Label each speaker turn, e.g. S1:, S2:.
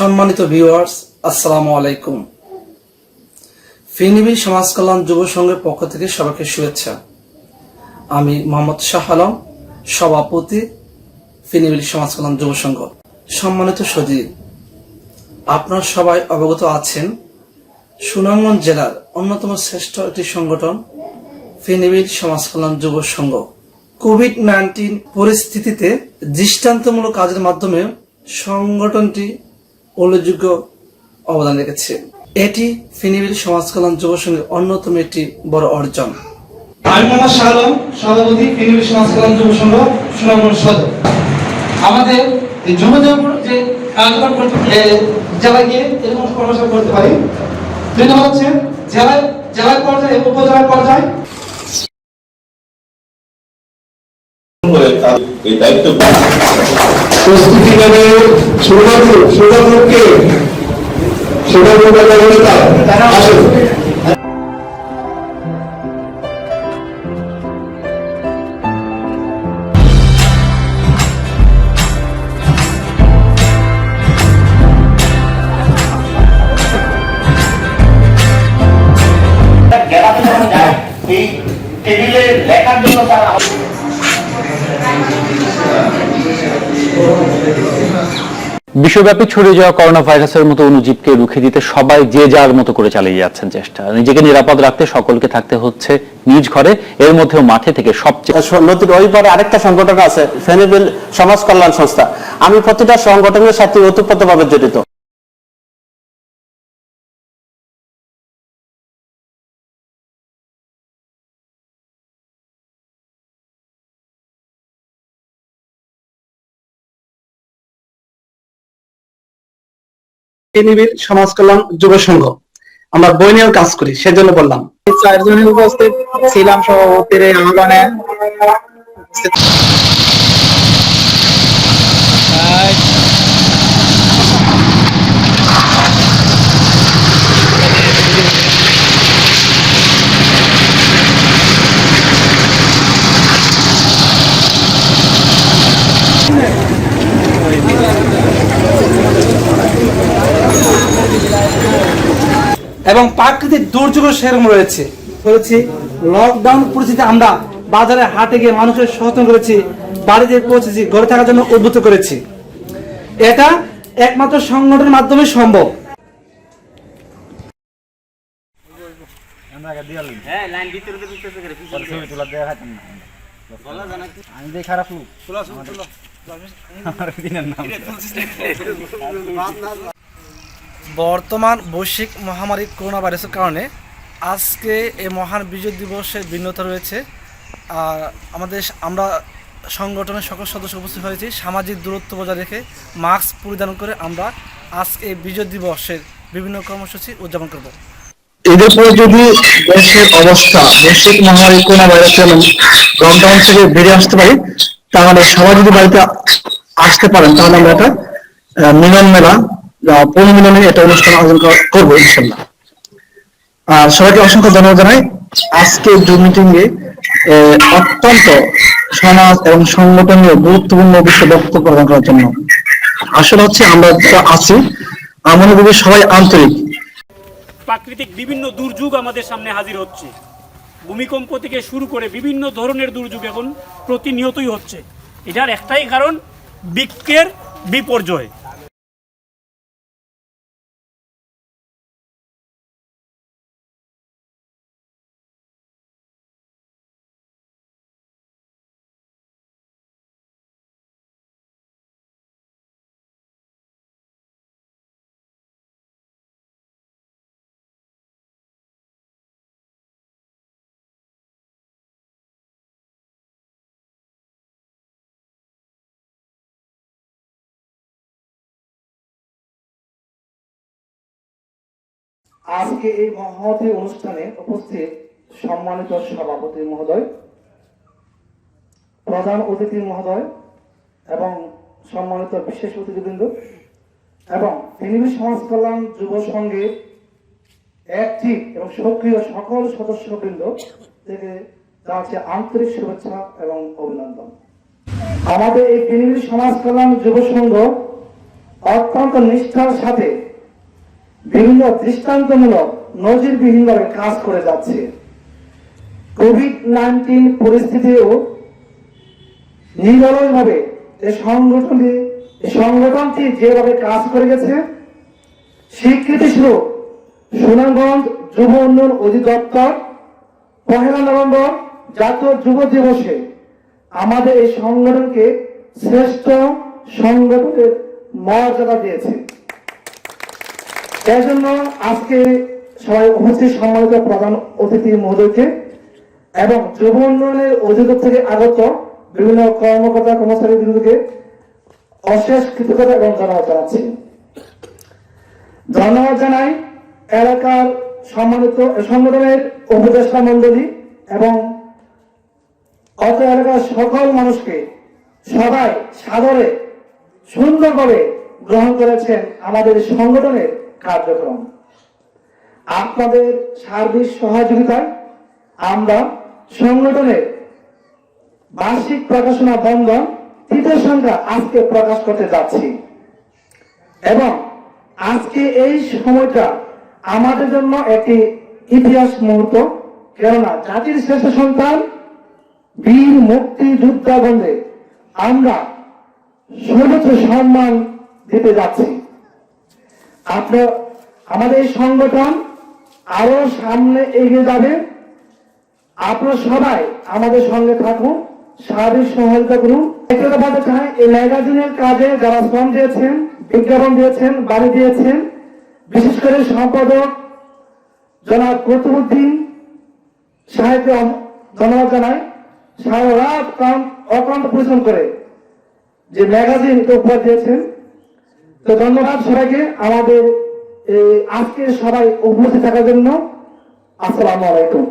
S1: সম্মানিত ভিউয়ার্স আসসালামু আলাইকুম। ফিনিবি সমাজ কল্যাণ যুব সংঘের পক্ষ থেকে সবাইকে শুভেচ্ছা। আমি মোহাম্মদ শাহ আলম, সভাপতি ফিনিবিল সমাজ কল্যাণ যুব সংঘ। সম্মানিত সজীব আপনারা সবাই অবগত আছেন, সুনামগঞ্জ জেলার অন্যতম শ্রেষ্ঠ একটি সংগঠন ফিনিবিল সমাজ কল্যাণ যুব সংঘ। কোভিড নাইন্টিন পরিস্থিতিতে দৃষ্টান্তমূলক কাজের মাধ্যমে সংগঠনটি উল্লেখযোগ্য অবদান রেখেছে। এটি ফিনিবিল সমাজ কল্যাণ যুব সংঘের অন্যতম একটি বড় অর্জন। আমি মোহাম্মদ শাহ সভাপতি ফিনিবিল সমাজ কল্যাণ যুব সংঘ সুনামগঞ্জ সদর। আমাদের এই যুবদের যে কার্যকর করতে এ, জেলায় গিয়ে এরকম কর্মশালা করতে পারি। দুই হচ্ছে জেলায় জেলার পর্যায়ে এবং উপজেলার পর্যায়ে
S2: সুগাপুর সুগাপুরকে সুগাপুর আসুন
S3: বিশ্বব্যাপী ছড়িয়ে যাওয়া করোনা ভাইরাসের মতো অনুজীবকে রুখে দিতে সবাই যে যার মতো করে চালিয়ে যাচ্ছেন চেষ্টা। নিজেকে নিরাপদ রাখতে, সকলকে থাকতে হচ্ছে নিজ ঘরে, এর মধ্যেও মাঠে থেকে সবচেয়ে
S4: ওই পারে আরেকটা সংগঠন আছে সমাজ কল্যাণ সংস্থা। আমি প্রতিটা সংগঠনের সাথে ওতপ্রোতভাবে জড়িত।
S1: নিবিড় সমাজ কল্যাণ যুব সংঘ। আমরা বই নিয়েও কাজ করি, সেজন্য বললাম।
S5: চারজনের উপস্থিত ছিলাম সভাপতির আহ্বানে
S1: এবং প্রাকৃতিক দুর্যোগ সেরকম রয়েছে। করেছি লকডাউন পরিস্থিতিতে আমরা বাজারে হাটে গিয়ে মানুষের সচেতন করেছি বাড়িতে পৌঁছেছি ঘরে থাকার জন্য উদ্বুদ্ধ করেছি। এটা একমাত্র সংগঠনের মাধ্যমে সম্ভব। বর্তমান বৈশ্বিক মহামারী করোনা ভাইরাসের কারণে আজকে এই মহান বিজয় দিবসের ভিন্নতা রয়েছে। আমাদের আমরা সংগঠনের সকল সদস্য উপস্থিত হয়েছি। সামাজিক দূরত্ব বজায় রেখে মাস্ক পরিধান করে আমরা আজকে বিজয় দিবসের বিভিন্ন কর্মসূচি উদযাপন করব।
S2: এদের পরে যদি দেশের অবস্থা, বৈশ্বিক মহামারী করোনা ভাইরাসের লকডাউন থেকে বেরিয়ে আসতে পারি, তাহলে সবাই যদি বাড়িতে আসতে পারেন, তাহলে আমরা একটা মিলন মেলা বা পুনর্মিলনের একটা অনুষ্ঠান আয়োজন করব, ইনশাল্লাহ। আর সবাইকে অসংখ্য ধন্যবাদ জানাই। আজকে জুম মিটিং এ, অত্যন্ত সমাজ এবং সংগঠনীয় গুরুত্বপূর্ণ বিষয় বক্তব্য প্রদান করার জন্য। আসলে হচ্ছে আমরা আছি মনে সবাই আন্তরিক।
S6: প্রাকৃতিক বিভিন্ন দুর্যোগ আমাদের সামনে হাজির হচ্ছে। ভূমিকম্প থেকে শুরু করে বিভিন্ন ধরনের দুর্যোগ এখন প্রতিনিয়তই হচ্ছে। এটার একটাই কারণ, বৃক্ষের বিপর্যয়।
S1: আজকে এই মহতি অনুষ্ঠানে উপস্থিত সম্মানিত সভাপতি মহোদয়, প্রধান অতিথি মহোদয় এবং সম্মানিত বিশেষ অতিথিবৃন্দ এবং ফেনীবি সমাজ কল্যাণ যুব সংঘের অ্যাক্টিভ এবং সক্রিয় সকল সদস্যবৃন্দ থেকে জানাচ্ছি আন্তরিক শুভেচ্ছা এবং অভিনন্দন। আমাদের এই ফেনীবি সমাজ কল্যাণ যুব সংঘ অত্যন্ত নিষ্ঠার সাথে বিভিন্ন দৃষ্টান্তমূলক নজিরবিহীনভাবে কাজ করে যাচ্ছে। কোভিড নাইন্টিন পরিস্থিতিও নিরলসভাবে এই সংগঠনটি সংগঠনটি যেভাবে কাজ করে গেছে স্বীকৃতি স্বরূপ সুনামগঞ্জ যুব উন্নয়ন অধিদপ্তর পহেলা নভেম্বর জাতীয় যুব দিবসে আমাদের এই সংগঠনকে শ্রেষ্ঠ সংগঠনের মর্যাদা দিয়েছে। এর জন্য আজকে সবাই উপস্থিত সম্মানিত প্রধান অতিথি মহোদয়কে এবং যুব উন্নয়নের অধিদপ্তর থেকে আগত বিভিন্ন কর্মকর্তা কর্মচারী বিন্দুকে অশেষ কৃতজ্ঞতা এবং ধন্যবাদ জানাচ্ছি। ধন্যবাদ জানাই এলাকার সম্মানিত সংগঠনের উপদেষ্টা মন্ডলী এবং অত এলাকার সকল মানুষকে সবাই সাদরে সুন্দরভাবে গ্রহণ করেছেন আমাদের সংগঠনের কার্যক্রম। আপনাদের সার্বিক সহযোগিতায় আমরা সংগঠনের বার্ষিক প্রকাশনা বন্ধন তৃতীয় সংখ্যা আজকে প্রকাশ করতে যাচ্ছি। এবং আজকে এই সময়টা আমাদের জন্য একটি ইতিহাস মুহূর্ত, কেননা জাতির শ্রেষ্ঠ সন্তান বীর মুক্তি যুদ্ধাবন্ধে আমরা সর্বোচ্চ সম্মান দিতে যাচ্ছি। আপনার আমাদের সংগঠন আরও সামনে এগিয়ে যাবে। আপনারা সবাই আমাদের সঙ্গে থাকুন সার্বিক সহায়তা করুন। চাই এই ম্যাগাজিনের কাজে যারা শ্রম দিয়েছেন, বিজ্ঞাপন দিয়েছেন, বাড়ি দিয়েছেন, বিশেষ করে সম্পাদক জনাব কতুবুদ্দিন সাহেবকে ধন্যবাদ জানাই। সারা রাত অক্লান্ত পরিশ্রম করে যে ম্যাগাজিন উপহার দিয়েছেন। তো ধন্যবাদ সবাইকে আমাদের আজকে সবাই উপস্থিত থাকার জন্য। আসসালামু আলাইকুম।